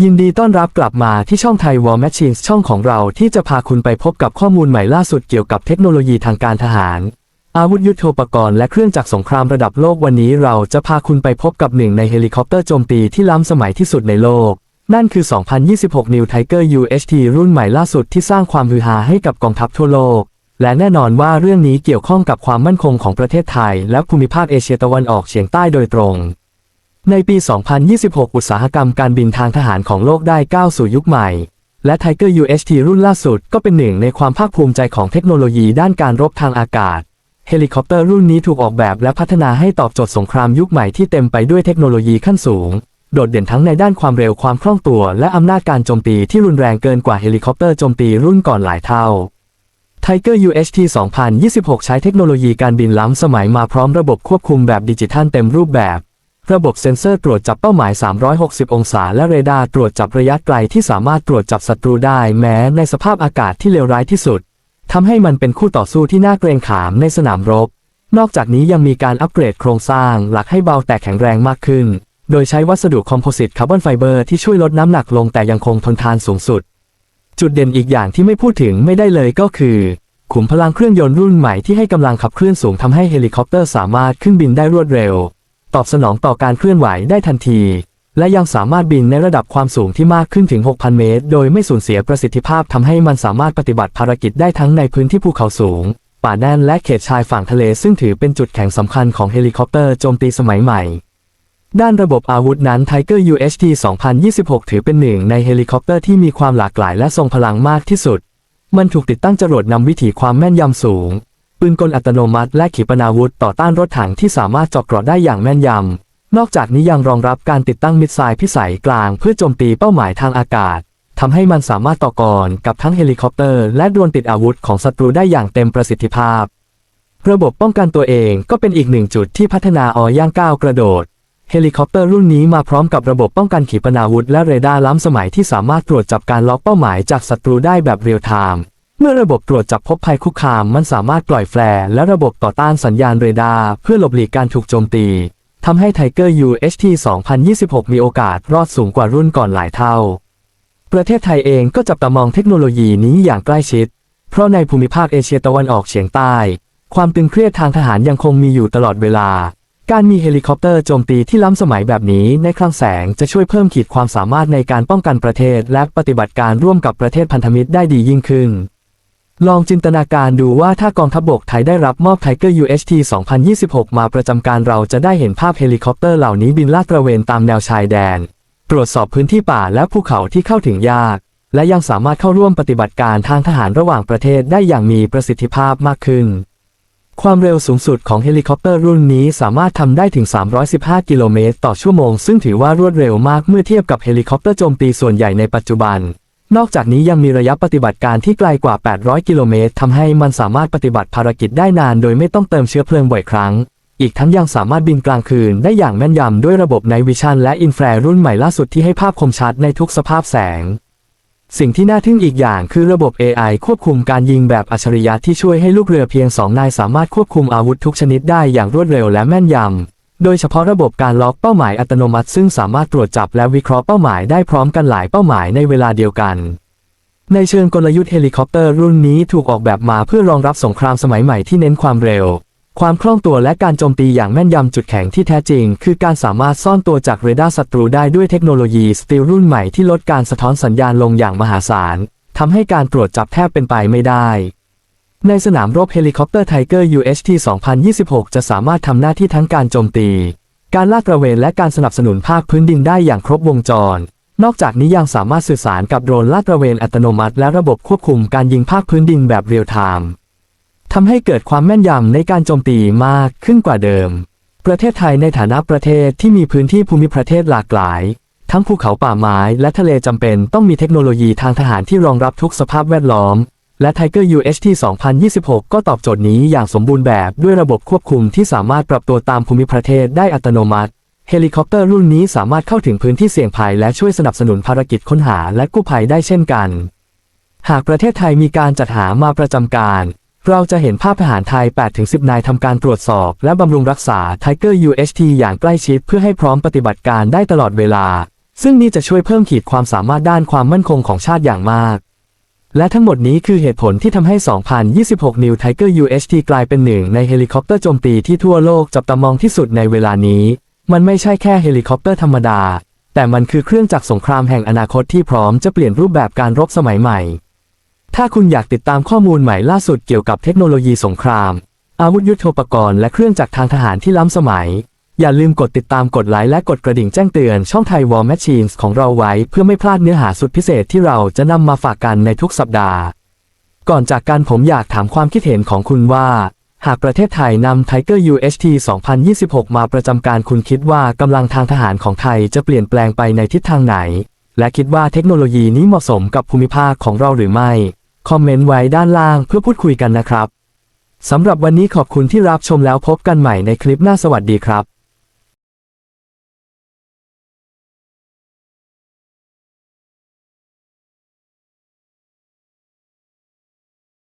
ยินดีต้อนรับกลับมาที่ช่องไทย War Machines ช่องของเราที่จะพาคุณไปพบกับข้อมูลใหม่ล่าสุดเกี่ยวกับเทคโนโลยีทางการทหาร อาวุธยุโทโธปกรณ์และเครื่องจักรสงครามระดับโลกวันนี้เราจะพาคุณไปพบกับหนึ่งในเฮลิคอปเตอร์โจมตีที่ล้ำสมัยที่สุดในโลก นั่นคือ 2026 New Tiger UHT รุ่นใหม่ล่าสุดที่สร้างความฮือฮาให้กับกองทัพทั่วโลก และแน่นอนว่าเรื่องนี้เกี่ยวข้องกับความมั่นคงของประเทศไทย และภูมิภาคเอเชียตะวันออกเฉียงใต้โดยตรง ในปี 2026 อุตสาหกรรมการบินทางทหารของโลกได้ก้าวสู่ยุคใหม่ และ Tiger UHT รุ่นล่าสุดก็เป็นหนึ่งในความภาคภูมิใจของเทคโนโลยีด้านการรบทางอากาศ เฮลิคอปเตอร์รุ่นนี้ถูกออกแบบและพัฒนาให้ตอบโจทย์สงครามยุคใหม่ที่เต็มไปด้วยเทคโนโลยีขั้นสูง โดดเด่นทั้งในด้านความเร็วความคล่องตัว และอำนาจการโจมตีที่รุนแรงเกินกว่าเฮลิคอปเตอร์โจมตีรุ่นก่อนหลายเท่า Tiger UHT 2026 ใช้เทคโนโลยีการบินล้ำสมัยมาพร้อมระบบควบคุมแบบดิจิทัลเต็มรูปแบบ ระบบเซ็นเซอร์ตรวจจับเป้าหมาย 360 องศา และเรดาร์ตรวจจับระยะไกลที่สามารถตรวจจับศัตรูได้แม้ในสภาพอากาศที่เลวร้ายที่สุด ทำให้มันเป็นคู่ต่อสู้ที่น่าเกรงขามในสนามรบ นอกจากนี้ยังมีการอัปเกรดโครงสร้างหลักให้เบาแต่แข็งแรงมากขึ้น โดยใช้วัสดุคอมโพสิตคาร์บอนไฟเบอร์ที่ช่วยลดน้ำหนักลงแต่ยังคงทนทานสูงสุด จุดเด่นอีกอย่างที่ไม่พูดถึงไม่ได้เลยก็คือขุมพลังเครื่องยนต์รุ่นใหม่ที่ให้กำลังขับเคลื่อนสูงทำให้เฮลิคอปเตอร์สามารถขึ้นบินได้รวดเร็ว ตอบสนองต่อการเคลื่อนไหวได้ทันที และยังสามารถบินในระดับความสูงที่มากขึ้นถึง 6,000 เมตร โดยไม่สูญเสียประสิทธิภาพทำให้มันสามารถปฏิบัติภารกิจได้ทั้งในพื้นที่ภูเขาสูง ป่าแน่นและเขตชายฝั่งทะเลซึ่งถือเป็นจุดแข็งสำคัญของเฮลิคอปเตอร์โจมตีสมัยใหม่ด้านระบบอาวุธนั้น Tiger UHT 2026 ถือเป็นหนึ่งในเฮลิคอปเตอร์ที่มีความหลากหลายและทรงพลังมากที่สุด มันถูกติดตั้งจรวดนำวิถีความแม่นยำสูง ปืนกลอัตโนมัติและขีปนาวุธต่อต้านรถถังที่สามารถเจาะเกราะได้อย่างแม่นยำ นอกจากนี้ยังรองรับการติดตั้งมิสไซล์พิสัยกลางเพื่อโจมตีเป้าหมายทางอากาศทำให้มันสามารถต่อกรกับทั้งเฮลิคอปเตอร์ และโดวลติดอาวุธของศัตรูได้อย่างเต็มประสิทธิภาพ ระบบป้องกันตัวเองก็เป็นอีกหนึ่งจุดที่พัฒนาออย่างก้าวกระโดดเฮลิคอปเตอร์รุ่นนี้มาพร้อมกับระบบป้องกันขีปนาวุธและเรดาร์ล้ำสมัยที่สามารถตรวจจับการล็อกเป้าหมายจากศัตรูได้แบบเรียลไทม์ เมื่อระบบตรวจจับพบภัยคุกคามมันสามารถปล่อยแฟลร์และระบบต่อต้านสัญญาณเรดาร์เพื่อหลบหลีกการถูกโจมตีทำให้ Tiger UHT 2026 มีโอกาสรอดสูงกว่ารุ่นก่อนหลายเท่า ประเทศไทยเองก็จับตามองเทคโนโลยีนี้อย่างใกล้ชิด เพราะในภูมิภาคเอเชียตะวันออกเฉียงใต้ ความตึงเครียดทางทหารยังคงมีอยู่ตลอดเวลา การมีเฮลิคอปเตอร์โจมตีที่ล้ำสมัยแบบนี้ในคลังแสงจะช่วยเพิ่มขีดความสามารถในการป้องกันประเทศ และปฏิบัติการร่วมกับประเทศพันธมิตรได้ดียิ่งขึ้น ลองจินตนาการดูว่าถ้ากองทัพบกไทยได้รับมอบ Tiger UHT 2026 มาประจำการเราจะได้เห็นภาพเฮลิคอปเตอร์เหล่านี้บินลาดตระเวนตามแนวชายแดน ตรวจสอบพื้นที่ป่าและภูเขาที่เข้าถึงยาก และยังสามารถเข้าร่วมปฏิบัติการทางทหารระหว่างประเทศได้อย่างมีประสิทธิภาพมากขึ้น ความเร็วสูงสุดของเฮลิคอปเตอร์รุ่นนี้สามารถทำได้ถึง 315 กิโลเมตรต่อชั่วโมง ซึ่งถือว่ารวดเร็วมากเมื่อเทียบกับเฮลิคอปเตอร์โจมตีส่วนใหญ่ในปัจจุบัน นอกจากนี้ยังมีระยะปฏิบัติการที่ไกลกว่า 800 กิโลเมตรทำให้มันสามารถปฏิบัติภารกิจได้นานโดยไม่ต้องเติมเชื้อเพลิงบ่อยครั้ง อีกทั้งยังสามารถบินกลางคืนได้อย่างแม่นยำด้วยระบบ Night Vision และอินฟรารุ่นใหม่ล่าสุดที่ให้ภาพคมชัดในทุกสภาพแสง สิ่งที่น่าทึ่งอีกอย่างคือระบบ AI ควบคุมการยิงแบบอัจฉริยะที่ช่วยให้ลูกเรือเพียงสองนายสามารถควบคุมอาวุธทุกชนิดได้อย่างรวดเร็วและแม่นยำ โดยเฉพาะระบบการล็อกเป้าหมายอัตโนมัติซึ่งสามารถตรวจจับและวิเคราะห์เป้าหมายได้พร้อมกันหลายเป้าหมายในเวลาเดียวกัน ในเชิงกลยุทธ์เฮลิคอปเตอร์รุ่นนี้ถูกออกแบบมาเพื่อรองรับสงครามสมัยใหม่ที่เน้นความเร็ว ความคล่องตัวและการโจมตีอย่างแม่นยำจุดแข็งที่แท้จริง คือการสามารถซ่อนตัวจากเรดาร์ศัตรูได้ด้วยเทคโนโลยีสตีลรุ่นใหม่ที่ลดการสะท้อนสัญญาณลงอย่างมหาศาลทำให้การตรวจจับแทบเป็นไปไม่ได้ ในสนามรบเฮลิคอปเตอร์ Tiger UHT 2026 จะสามารถทำหน้าที่ทั้งการโจมตี การลาดตระเวนและการสนับสนุนภาคพื้นดินได้อย่างครบวงจร นอกจากนี้ยังสามารถสื่อสารกับโดรนลาดตระเวนอัตโนมัติและระบบควบคุมการยิงภาคพื้นดินแบบเรียลไทม์ทำให้เกิดความแม่นยำในการโจมตีมากขึ้นกว่าเดิม ประเทศไทยในฐานะประเทศที่มีพื้นที่ภูมิประเทศหลากหลาย ทั้งภูเขาป่าไม้และทะเลจำเป็นต้องมีเทคโนโลยีทางทหารที่รองรับทุกสภาพแวดล้อม และ Tiger UHT 2026 ก็ตอบโจทย์นี้อย่างสมบูรณ์แบบด้วยระบบควบคุมที่สามารถปรับตัวตามภูมิประเทศได้อัตโนมัติ เฮลิคอปเตอร์รุ่นนี้สามารถเข้าถึงพื้นที่เสี่ยงภัยและช่วยสนับสนุนภารกิจค้นหาและกู้ภัยได้เช่นกัน หากประเทศไทยมีการจัดหามาประจำการ เราจะเห็นภาพทหารไทย 8-10 นายทำการตรวจสอบ และบำรุงรักษา Tiger UHT อย่างใกล้ชิดเพื่อให้พร้อมปฏิบัติการได้ตลอดเวลา ซึ่งนี่จะช่วยเพิ่มขีดความสามารถด้านความมั่นคงของชาติอย่างมาก และทั้งหมดนี้คือเหตุผลที่ทำให้ 2026 New Tiger UHT กลายเป็นหนึ่งในเฮลิคอปเตอร์โจมตีที่ทั่วโลกจับตามองที่สุดในเวลานี้ มันไม่ใช่แค่เฮลิคอปเตอร์ธรรมดา แต่มันคือเครื่องจักรสงครามแห่งอนาคตที่พร้อมจะเปลี่ยนรูปแบบการรบสมัยใหม่ ถ้าคุณอยากติดตามข้อมูลใหม่ล่าสุดเกี่ยวกับเทคโนโลยีสงคราม อาวุธยุทโธปกรณ์และเครื่องจักรทางทหารที่ล้ำสมัย อย่าลืมกดติดตามกดไลค์และกดกระดิ่งแจ้งเตือนช่องไทย War Machines ของเราไว้เพื่อไม่พลาดเนื้อหาสุดพิเศษที่เราจะนำมาฝากกันในทุกสัปดาห์ ก่อนจากกันผมอยากถามความคิดเห็นของคุณว่า หากประเทศไทยนำ Tiger UHT 2026 มาประจำการคุณคิดว่ากำลังทางทหารของไทยจะเปลี่ยนแปลงไปในทิศทางไหน และคิดว่าเทคโนโลยีนี้เหมาะสมกับภูมิภาคของเราหรือไม่ คอมเมนต์ไว้ด้านล่างเพื่อพูดคุยกันนะครับสำหรับวันนี้ขอบคุณที่รับชมแล้วพบกันใหม่ในคลิปหน้าสวัสดีครับ